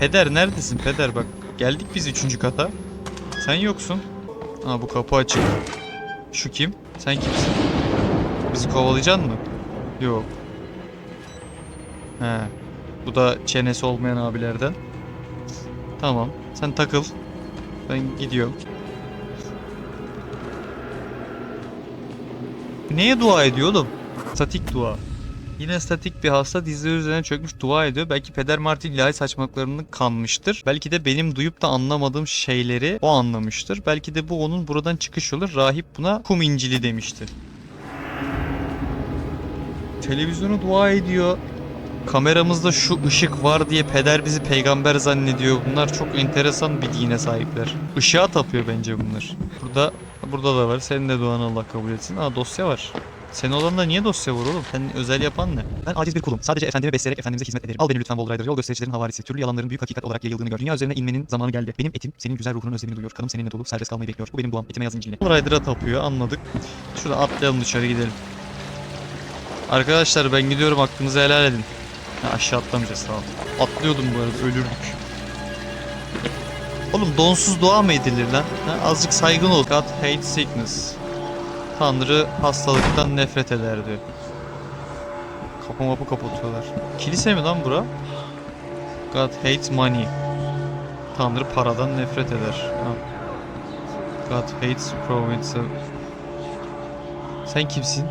Peder neredesin peder bak. Geldik biz üçüncü kata. Sen yoksun. Aa bu kapı açık. Şu kim? Sen kimsin? Bizi kovalayacaksın mı? Yok. He. Bu da çenesi olmayan abilerden. Tamam. Sen takıl. Ben gidiyorum. Neye dua ediyor oğlum? Statik dua. Yine statik bir hasta dizleri üzerine çökmüş dua ediyor. Belki Peder Martin ilahi saçmalıklarını kanmıştır. Belki de benim duyup da anlamadığım şeyleri o anlamıştır. Belki de bu onun buradan çıkış yolu. Rahip buna kum incili demişti. Televizyonu dua ediyor. Kameramızda şu ışık var diye peder bizi peygamber zannediyor. Bunlar çok enteresan bir dine sahipler. Işığa tapıyor bence bunlar. Burada burada da var. Senin de duanı Allah kabul etsin. Aa dosya var. Senin olanda niye dosya var oğlum? Sen özel yapan ne? Ben aciz bir kulum. Sadece efendimi besleyerek efendimize hizmet ederim. Al beni lütfen Rider. Yol göstericilerin havarisi. Türlü yalanların büyük hakikat olarak yayıldığını gör. Dünya üzerine inmenin zamanı geldi. Benim etim senin güzel ruhunun özlemini duyuyor. Kanım seninle dolu. Serbest kalmayı bekliyor. Bu benim duam. Etime yaz İncil'ine. Rider'a tapıyor anladık. Şurada atlayalım dışarı gidelim. Arkadaşlar ben gidiyorum hakkınızı helal edin. Ha, aşağı atlamayacağız tamam. Atlıyordum bu arada ölürdük. Oğlum donsuz dua mı edilir lan? Ha, azıcık saygın ol. God hates sickness. Tanrı hastalıktan nefret eder diyor. Kapı mapı kapatıyorlar. Kilise mi lan bura? God hates money. Tanrı paradan nefret eder. Ha. God hates province. Sen kimsin?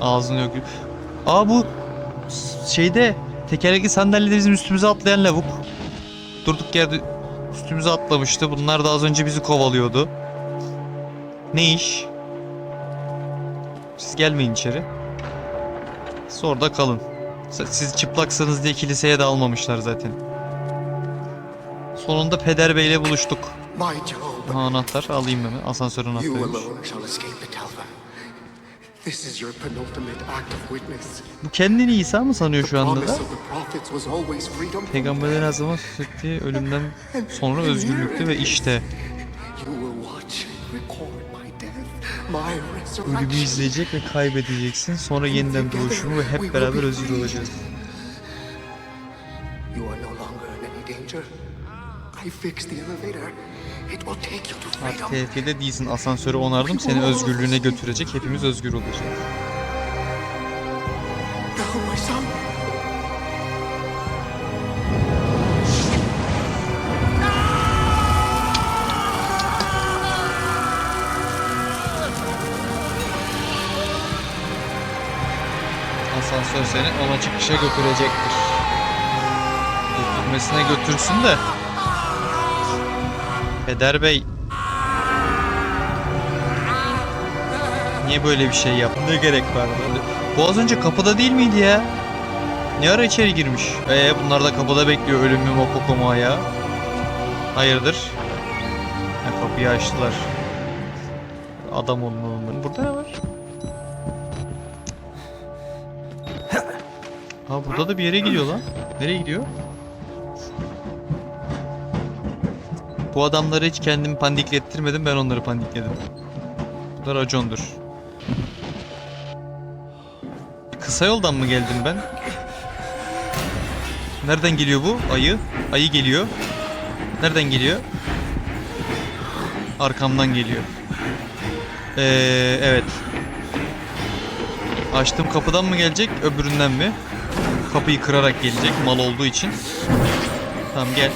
Ağzını yok. Aa bu şeyde tekerlekli sandalyede bizim üstümüze atlayan lavuk. Durduk yerde üstümüze atlamıştı. Bunlar da az önce bizi kovalıyordu. Ne iş? Siz gelmeyin içeri. Siz orada kalın. Siz çıplaksanız diye kiliseye de almamışlar zaten. Sonunda Peder Bey'le buluştuk. Aha anahtar alayım hemen. Asansör anahtarıymış. Bu kendini İsa mı sanıyor şu anda da? Peygamberlerin her zaman ettiği ölümden sonra özgürlükte ve işte ölümü izleyecek ve kaybedeceksin. Sonra yeniden doğuşumu ve hep beraber özgür olacağız. You are no longer in any danger. I fixed the elevator. It will take you to Artık tehlikede değilsin. Asansörü onardım. Seni özgürlüğüne götürecek. Hepimiz özgür olacağız. Seni ona çıkışa götürecektir. Götürmesine götürsün de. Peder Bey. Niye böyle bir şey yaptın? Ne gerek var? Bu az önce kapıda değil miydi ya? Ne ara içeri girmiş? Ee bunlar da kapıda bekliyor ölüm mü ya? Hayırdır? Ha, kapıyı açtılar. Adam olma onların. Burada ne var? Burada da bir yere gidiyor lan. Nereye gidiyor? Bu adamları hiç kendimi paniklettirmedim ben onları panikledim. Bu da racondur. Kısa yoldan mı geldim ben? Nereden geliyor bu? Ayı. Ayı geliyor. Nereden geliyor? Arkamdan geliyor. Ee, evet. Açtığım kapıdan mı gelecek, öbüründen mi? Kapıyı kırarak gelecek mal olduğu için. Tamam gel.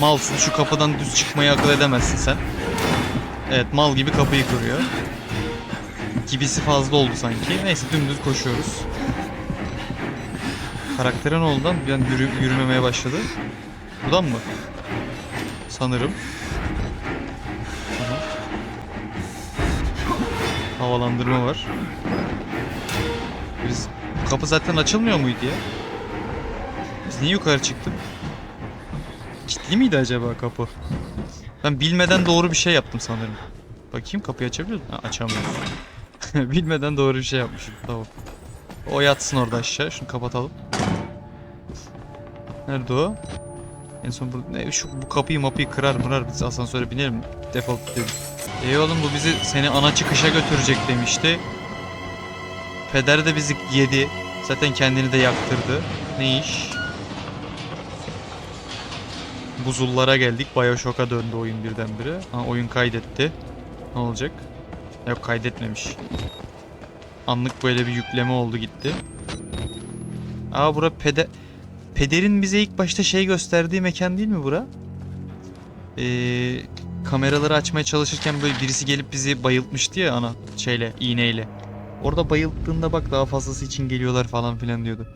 Malsın şu kapıdan düz çıkmayı akıl edemezsin sen. Evet mal gibi kapıyı kırıyor. Gibisi fazla oldu sanki. Neyse dümdüz koşuyoruz. Karaktere ne oldu? Bir an yürü, yürümemeye başladı. Buradan mı? Sanırım. Havalandırma var. Kapı zaten açılmıyor muydu ya? Biz niye yukarı çıktık? Kilitli miydi acaba kapı? Ben bilmeden doğru bir şey yaptım sanırım. Bakayım kapıyı açabiliyor muyum? Açamıyorum. bilmeden doğru bir şey yapmışım. Tamam. O yatsın orada aşağı. Şunu kapatalım. Nerede o? En son burada ne şu bu kapıyı mapıyı kırar mırar biz asansöre binelim. Defol gidelim. İyi oğlum bu bizi seni ana çıkışa götürecek demişti. Peder de bizi yedi. Zaten kendini de yaktırdı. Ne iş? Buzullara geldik. Bioshock'a döndü oyun birdenbire. Ha, oyun kaydetti. Ne olacak? Yok kaydetmemiş. Anlık böyle bir yükleme oldu gitti. Aa bura pede... Pederin bize ilk başta şey gösterdiği mekan değil mi bura? Ee, kameraları açmaya çalışırken böyle birisi gelip bizi bayıltmıştı ya ana şeyle, iğneyle. Orada bayılttığında bak daha fazlası için geliyorlar falan filan diyordu.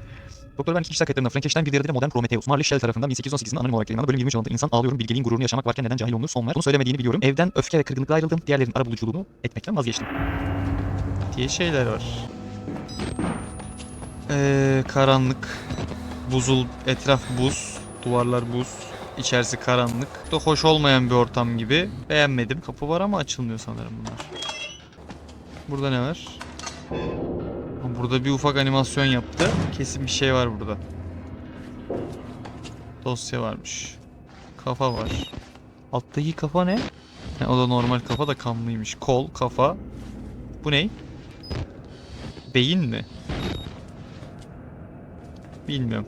Doktor Wernicke kişisel kayıtlarında Frankenstein bir diğer adıyla modern Prometheus. Marley Shell tarafından 1818 yılında anonim olarak yayınlandı. Bölüm 23 yılında insan ağlıyorum bilgeliğin gururunu yaşamak varken neden cahil olunur son ver. Bunu söylemediğini biliyorum. Evden öfke ve kırgınlıkla ayrıldım. Diğerlerin arabuluculuğunu etmekten vazgeçtim. diye şeyler var. Ee, karanlık, buzul, etraf buz, duvarlar buz, içerisi karanlık. Da hoş olmayan bir ortam gibi. Beğenmedim. Kapı var ama açılmıyor sanırım bunlar. Burada ne var? Burada bir ufak animasyon yaptı. Kesin bir şey var burada. Dosya varmış. Kafa var. Alttaki kafa ne? Ha, o da normal kafa da kanlıymış. Kol, kafa. Bu ne? Beyin mi? Bilmiyorum.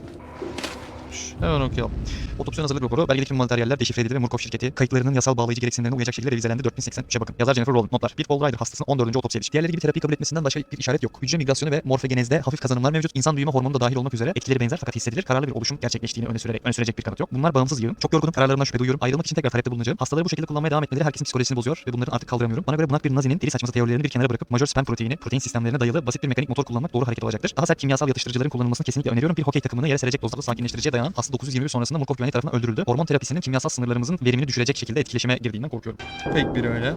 Hemen okuyalım. Otopsiyon hazırlık raporu, belgedeki materyaller deşifre edildi ve Murkoff şirketi kayıtlarının yasal bağlayıcı gereksinimlerine uyacak şekilde revizelendi 4083'e bakın. Yazar Jennifer Rowland. Notlar. Bir Paul Ryder hastasının 14. otopsiye edilmiş. Diğerleri gibi terapi kabul etmesinden başka bir işaret yok. Hücre migrasyonu ve morfogenezde hafif kazanımlar mevcut. İnsan büyüme hormonu da dahil olmak üzere etkileri benzer fakat hissedilir. Kararlı bir oluşum gerçekleştiğini öne sürerek öne sürecek bir kanıt yok. Bunlar bağımsız yığın. Çok yorgunum. Kararlarımdan şüphe duyuyorum. Ayrılmak için tekrar talepte bulunacağım. Hastaları bu şekilde kullanmaya devam etmeleri herkesin psikolojisini bozuyor ve bunları artık kaldıramıyorum. Bana göre bunak bir nazinin deli saçması teorilerini bir kenara bırakıp majör sperm proteini, protein sistemlerine dayalı basit bir mekanik motor kullanmak doğru hareket olacaktır. Daha sert kimyasal yatıştırıcıların kullanılmasını kesinlikle öneriyorum. Bir hokey takımını yere serecek dozda sakinleştiriciye dayanan hasta 921 sonrasında Murkoff güvenliği tarafından öldürüldü. Hormon terapisinin kimyasal sınırlarımızın verimini düşürecek şekilde etkileşime girdiğinden korkuyorum. Pek bir öyle.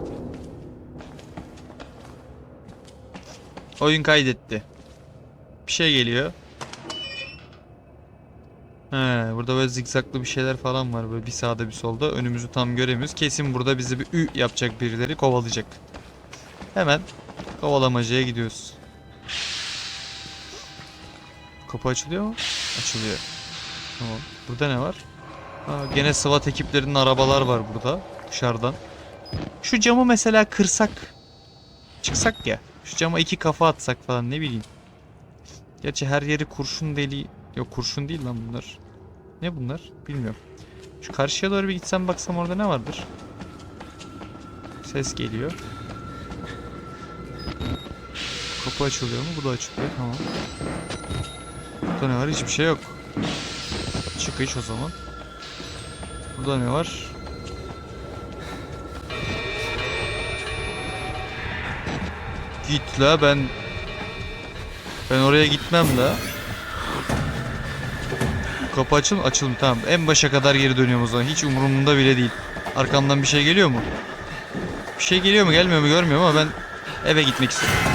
Oyun kaydetti. Bir şey geliyor. He, burada böyle zikzaklı bir şeyler falan var böyle bir sağda bir solda. Önümüzü tam göremiyoruz. Kesin burada bizi bir ü yapacak birileri kovalayacak. Hemen kovalamacaya gidiyoruz. Kapı açılıyor mu? Açılıyor. Tamam. Burada ne var? Ha, gene SWAT ekiplerinin arabalar var burada dışarıdan. Şu camı mesela kırsak. Çıksak ya. Şu cama iki kafa atsak falan ne bileyim. Gerçi her yeri kurşun deli... Yok kurşun değil lan bunlar. Ne bunlar? Bilmiyorum. Şu karşıya doğru bir gitsem baksam orada ne vardır? Ses geliyor. Kapı açılıyor mu? Bu da açılıyor. Tamam. Burada ne var? Hiçbir şey yok. Çıkış o zaman. Burada ne var? Git la ben ben oraya gitmem la. Kapı açıl mı? Açılım tamam. En başa kadar geri dönüyorum o zaman. Hiç umurumda bile değil. Arkamdan bir şey geliyor mu? Bir şey geliyor mu gelmiyor mu görmüyorum ama ben eve gitmek istiyorum.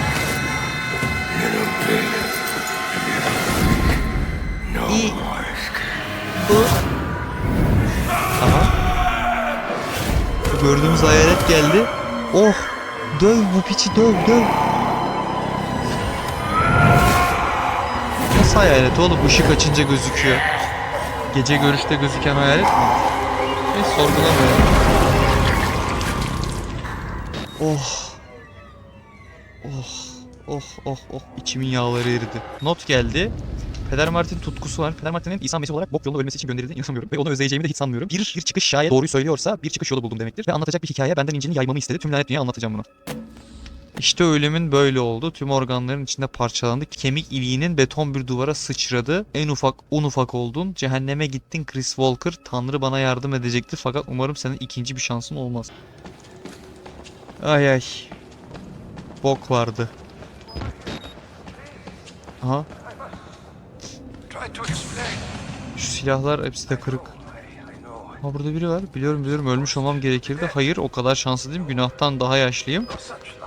Gördüğümüz hayalet geldi. Oh. Döv bu piçi döv döv. Nasıl hayalet oğlum? Işık açınca gözüküyor. Gece görüşte gözüken hayalet mi? Hiç sorgulamıyorum. Oh. Oh. Oh oh oh içimin yağları eridi. Not geldi. Peder Martin tutkusu var. Peder Martin'in İsa Mesih olarak bok yolunda ölmesi için gönderildiğine inanmıyorum. Ve onu özleyeceğimi de hiç sanmıyorum. Bir, bir çıkış şayet doğruyu söylüyorsa bir çıkış yolu buldum demektir. Ve anlatacak bir hikaye benden incini yaymamı istedi. Tüm lanet dünya anlatacağım bunu. İşte ölümün böyle oldu. Tüm organların içinde parçalandı. Kemik iliğinin beton bir duvara sıçradı. En ufak un ufak oldun. Cehenneme gittin Chris Walker. Tanrı bana yardım edecektir. Fakat umarım senin ikinci bir şansın olmaz. Ay ay. Bok vardı. Aha. Şu silahlar hepsi de kırık. Ha burada biri var. Biliyorum biliyorum ölmüş olmam gerekirdi. Hayır o kadar şanslı değilim. Günahtan daha yaşlıyım.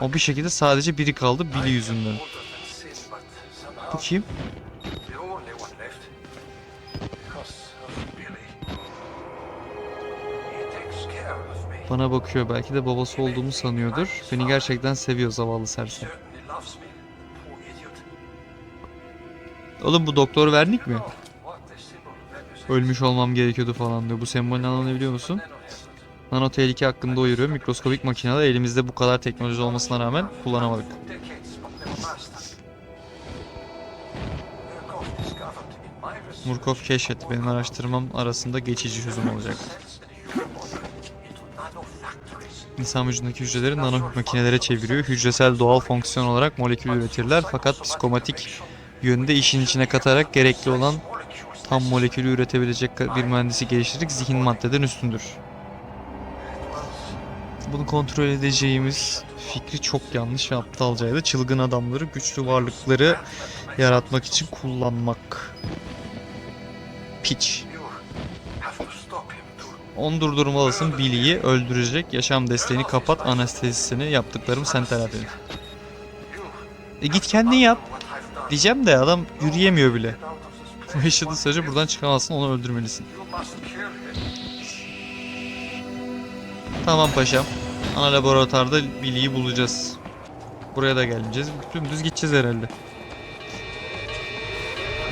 O bir şekilde sadece biri kaldı Billy yüzünden. Bu kim? Bana bakıyor. Belki de babası olduğumu sanıyordur. Beni gerçekten seviyor zavallı sersem. Oğlum bu doktor vernik mi? Ölmüş olmam gerekiyordu falan diyor. Bu sembolün anlamını biliyor musun? Nano tehlike hakkında uyarıyor. Mikroskobik makineler elimizde bu kadar teknoloji olmasına rağmen kullanamadık. Murkov keşfetti. Benim araştırmam arasında geçici çözüm olacak. İnsan vücudundaki hücreleri nano makinelere çeviriyor. Hücresel doğal fonksiyon olarak molekül üretirler fakat psikomatik yönde işin içine katarak gerekli olan tam molekülü üretebilecek bir mühendisi geliştirdik. Zihin maddeden üstündür. Bunu kontrol edeceğimiz fikri çok yanlış ve aptalcaydı. Çılgın adamları güçlü varlıkları yaratmak için kullanmak. Piç. Onu durdurmalısın. Billy'yi öldürecek. Yaşam desteğini kapat. Anestezisini yaptıklarım sen telafi. E git kendin yap. Diyeceğim de adam yürüyemiyor bile. Yaşadığı sürece buradan çıkamazsın. Onu öldürmelisin. Tamam paşam. Ana laboratuvarda Billy'yi bulacağız. Buraya da gelmeyeceğiz. Dümdüz gideceğiz herhalde.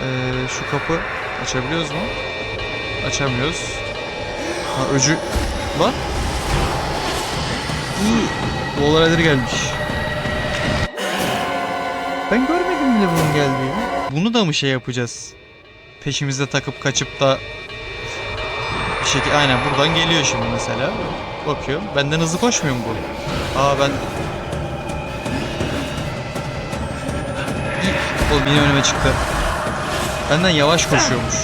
Ee, şu kapı açabiliyoruz mu? Açamıyoruz. Ha öcü var. Bu olaylar gelmiş. Ben görmedim bile bunun geldiğini. Bunu da mı şey yapacağız? Peşimizde takıp kaçıp da bir şekilde aynen buradan geliyor şimdi mesela. Bakıyorum. Benden hızlı koşmuyor mu bu? Aa ben O benim önüme çıktı. Benden yavaş koşuyormuş.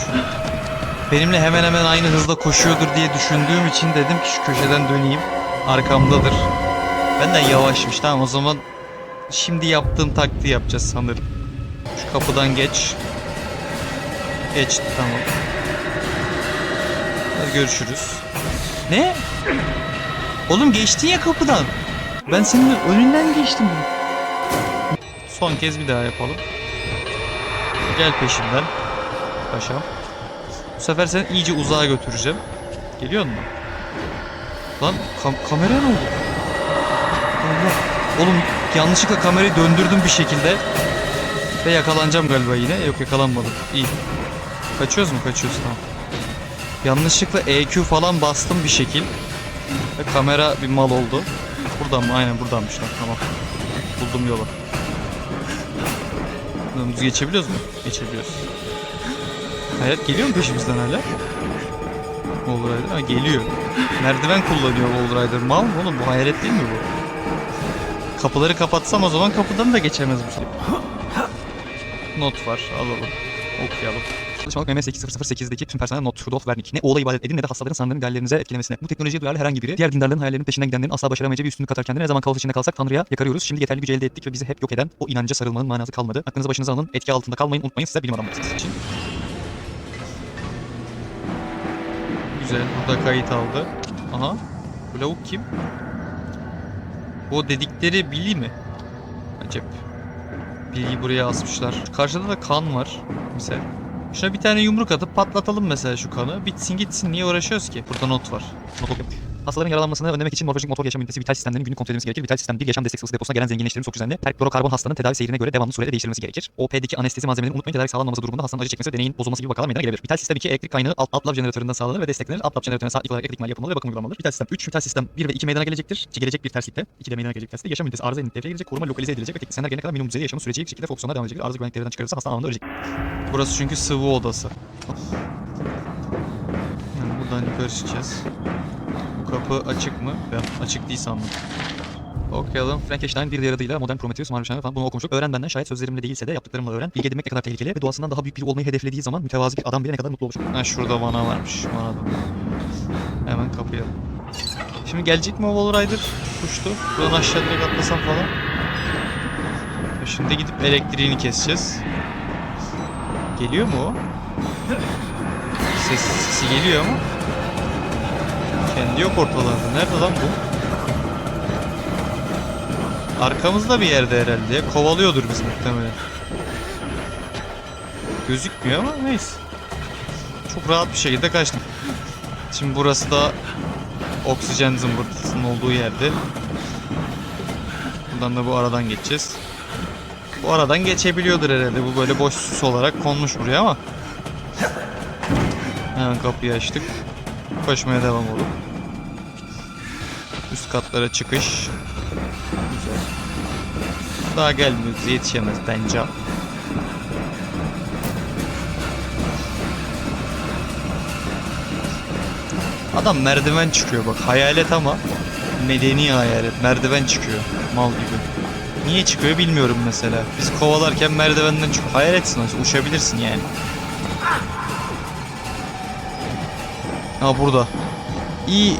Benimle hemen hemen aynı hızda koşuyordur diye düşündüğüm için dedim ki şu köşeden döneyim. Arkamdadır. Benden yavaşmış. Tamam o zaman şimdi yaptığım taktiği yapacağız sanırım. Şu kapıdan geç. Geçti tamam. Hadi görüşürüz. Ne? Oğlum geçtin ya kapıdan. Ben senin önünden geçtim. Son kez bir daha yapalım. Gel peşimden. Paşam. Bu sefer seni iyice uzağa götüreceğim. Geliyor musun? Lan kam- kameraya ne oldu? Allah. Oğlum yanlışlıkla kamerayı döndürdüm bir şekilde. Ve yakalanacağım galiba yine. Yok yakalanmadım. İyi. Kaçıyoruz mu? Kaçıyoruz tamam. Yanlışlıkla EQ falan bastım bir şekil. Ve kamera bir mal oldu. Buradan mı? Aynen buradanmış lan. Tamam. Buldum yolu. Dümdüz geçebiliyoruz mu? Geçebiliyoruz. Hayat geliyor mu peşimizden hala? Wall Rider ha geliyor. Merdiven kullanıyor Wall Rider. Mal mı oğlum bu hayalet değil mi bu? Kapıları kapatsam o zaman kapıdan da geçemez bu şey. Not var alalım. Okuyalım. Çalışmalık MS-8008'deki tüm personel not Rudolf Wernick. Ne oğla ibadet edin ne de hastaların sanrıların gallerinize etkilemesine. Bu teknolojiye duyarlı herhangi biri diğer dindarların hayallerinin peşinden gidenlerin asla başaramayacağı bir üstünlük katar kendine ne zaman kaos içinde kalsak Tanrı'ya yakarıyoruz. Şimdi yeterli gücü elde ettik ve bizi hep yok eden o inanca sarılmanın manası kalmadı. Aklınızı başınıza alın. Etki altında kalmayın. Unutmayın size bilim adamlarısınız. için. Güzel. Burada kayıt aldı. Aha. Bu lavuk kim? Bu dedikleri Billy mi? Acep. Billy'yi buraya asmışlar. Şu karşıda da kan var. Misal. Şuna bir tane yumruk atıp patlatalım mesela şu kanı. Bitsin gitsin. Niye uğraşıyoruz ki? Burada not var. Not. Hastaların yaralanmasını önlemek için morfolojik motor yaşam ünitesi vital sistemlerin günlük kontrol edilmesi gerekir. Vital sistem bir yaşam destek sıvısı deposuna gelen zenginleştirilmiş çok düzenli. Perklorokarbon hastanın tedavi seyrine göre devamlı sürede değiştirilmesi gerekir. OP'deki anestezi malzemelerinin unutmayın tedarik sağlanmaması durumunda hastanın acı çekmesi ve deneyin bozulması gibi vakalar meydana gelebilir. Vital sistem 2 elektrik kaynağı alt, alt lav jeneratöründen sağlanır ve desteklenir. Alt lav jeneratörüne saatlik olarak elektrik mali yapılmalı ve bakım uygulamalıdır. Vital sistem 3, vital sistem 1 ve 2 meydana gelecektir. Ki gelecek bir terslikte. 2 de meydana gelecek terslikte. Yaşam ünitesi arıza devreye girecek. Koruma lokalize edilecek ve teknisyenler gelene kadar minimum düzeyde yaşamı süreceği şekilde fonksiyonlar devam edecektir. Arıza güvenlik devreden çıkarılırsa hasta anında ölecek. Burası çünkü sıvı odası. Yani buradan yukarı çıkacağız. Kapı açık mı? Ben açık değil sandım. Okuyalım. Frankenstein bir adıyla modern Prometheus, Marşan falan bunu okumuştuk. Öğren benden şayet sözlerimle değilse de yaptıklarımla öğren. Bilgi edinmek ne kadar tehlikeli ve doğasından daha büyük biri olmayı hedeflediği zaman mütevazi bir adam bile ne kadar mutlu olur. Ha şurada vana varmış. Vana da. Hemen kapayalım. Şimdi gelecek mi o Wall Rider? Kuştu. Buradan aşağı direkt atlasam falan. Şimdi gidip elektriğini keseceğiz. Geliyor mu o? Ses, sesi geliyor ama. Kendi yok ortalarda. Nerede lan bu? Arkamızda bir yerde herhalde. Kovalıyordur bizi muhtemelen. Gözükmüyor ama neyse. Çok rahat bir şekilde kaçtım. Şimdi burası da oksijen zımbırtısının olduğu yerde. Buradan da bu aradan geçeceğiz. Bu aradan geçebiliyordur herhalde. Bu böyle boş sus olarak konmuş buraya ama. Hemen kapıyı açtık. Koşmaya devam oğlum. Üst katlara çıkış. Güzel. Daha gelmiyoruz. Yetişemez bence. Adam merdiven çıkıyor bak. Hayalet ama medeni hayalet. Merdiven çıkıyor. Mal gibi. Niye çıkıyor bilmiyorum mesela. Biz kovalarken merdivenden çıkıyor. Hayaletsin aslında. Uçabilirsin yani. Ha burada. İyi.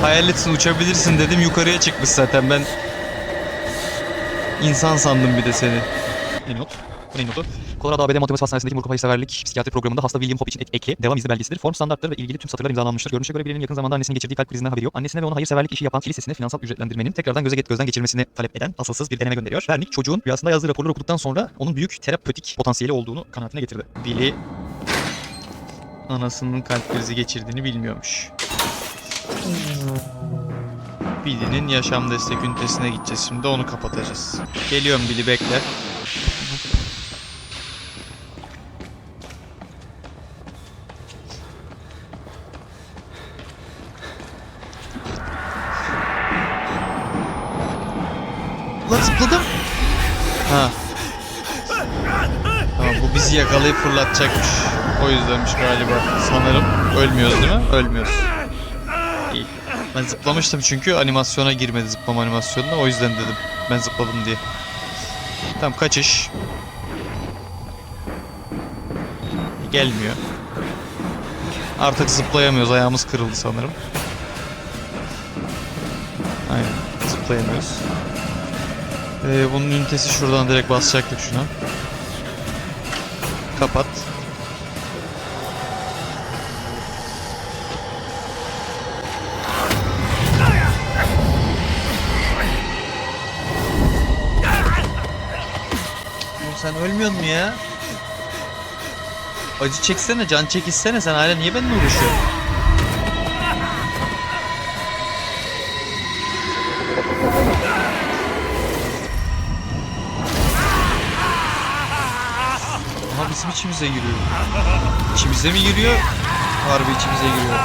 Hayaletsin uçabilirsin dedim yukarıya çıkmış zaten ben insan sandım bir de seni. Yeni not. Neyin notu? Colorado ABD Montemos Hastanesi'ndeki Murkoff Hayırseverlik Psikiyatri Programı'nda hasta William Hop için ek- ekli devam izni belgesidir. Form standartları ve ilgili tüm satırlar imzalanmıştır. Görünüşe göre birinin yakın zamanda annesinin geçirdiği kalp krizinden haberi yok. Annesine ve ona hayırseverlik işi yapan kilisesine finansal ücretlendirmenin tekrardan göze gözden geçirmesini talep eden asılsız bir deneme gönderiyor. Vernik çocuğun rüyasında yazdığı raporları okuduktan sonra onun büyük terapötik potansiyeli olduğunu kanaatine getirdi. Billy anasının kalp krizi geçirdiğini bilmiyormuş. Billy'nin yaşam destek ünitesine gideceğiz şimdi onu kapatacağız. Geliyorum Billy bekle. Lan zıpladım. Ha. Bizi yakalayıp fırlatacakmış. O yüzdenmiş galiba. Sanırım. Ölmüyoruz değil mi? Ölmüyoruz. İyi. Ben zıplamıştım çünkü animasyona girmedi zıplama animasyonuna. O yüzden dedim. Ben zıpladım diye. Tamam kaçış. Gelmiyor. Artık zıplayamıyoruz. Ayağımız kırıldı sanırım. Aynen. Zıplayamıyoruz. Ee, bunun ünitesi şuradan direkt basacaktık şuna. Kapat. Sen ölmüyor mu ya? Acı çeksene, can çekişsene sen hala niye benimle uğraşıyorsun? İçimize giriyor. İçimize mi giriyor? Harbi içimize giriyor.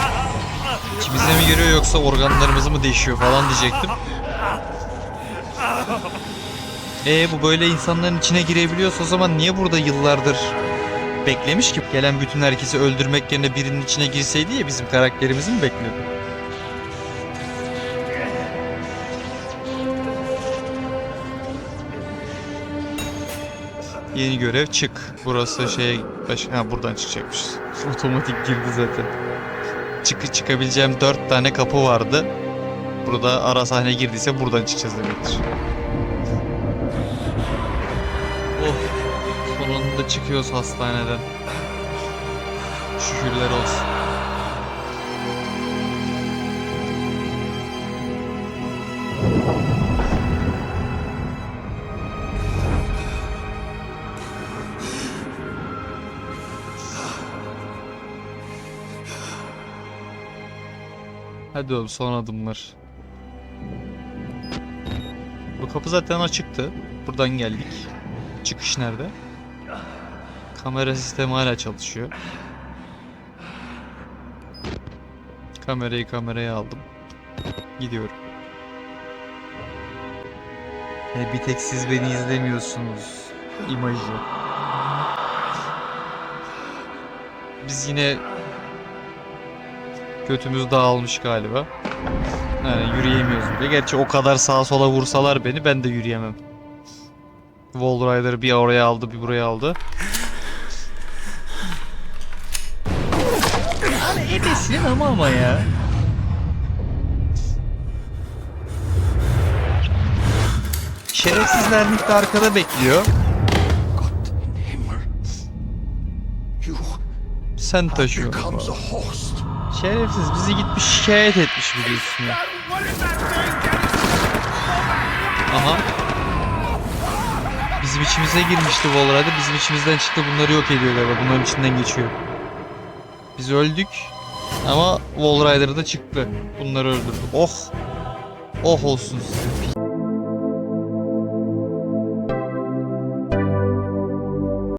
İçimize mi giriyor yoksa organlarımızı mı deşiyor falan diyecektim. E bu böyle insanların içine girebiliyorsa o zaman niye burada yıllardır beklemiş ki? Gelen bütün herkesi öldürmek yerine birinin içine girseydi ya bizim karakterimizi mi bekliyordu? Yeni görev çık. Burası şeye baş... ha buradan çıkacakmışız. Otomatik girdi zaten. Çık çıkabileceğim dört tane kapı vardı. Burada ara sahne girdiyse buradan çıkacağız demektir. Oh. Sonunda çıkıyoruz hastaneden. Şükürler olsun. Hadi oğlum son adımlar. Bu kapı zaten açıktı. Buradan geldik. Çıkış nerede? Kamera sistemi hala çalışıyor. Kamerayı kameraya aldım. Gidiyorum. E, bir tek siz beni izlemiyorsunuz. İmajı. Biz yine götümüz dağılmış galiba. Yani yürüyemiyoruz bile. Gerçi o kadar sağa sola vursalar beni ben de yürüyemem. Wall Rider bir oraya aldı bir buraya aldı. Hani ebesin ama ama ya. Şerefsiz Lernik de arkada bekliyor. Sen taşıyorsun. Şerefsiz bizi gitmiş şikayet etmiş bir üstüne. Aha. Bizim içimize girmişti Volra'da. Bizim içimizden çıktı bunları yok ediyor galiba. Bunların içinden geçiyor. Biz öldük. Ama Wall Rider da çıktı. Bunları öldürdü. Oh. Oh olsun size.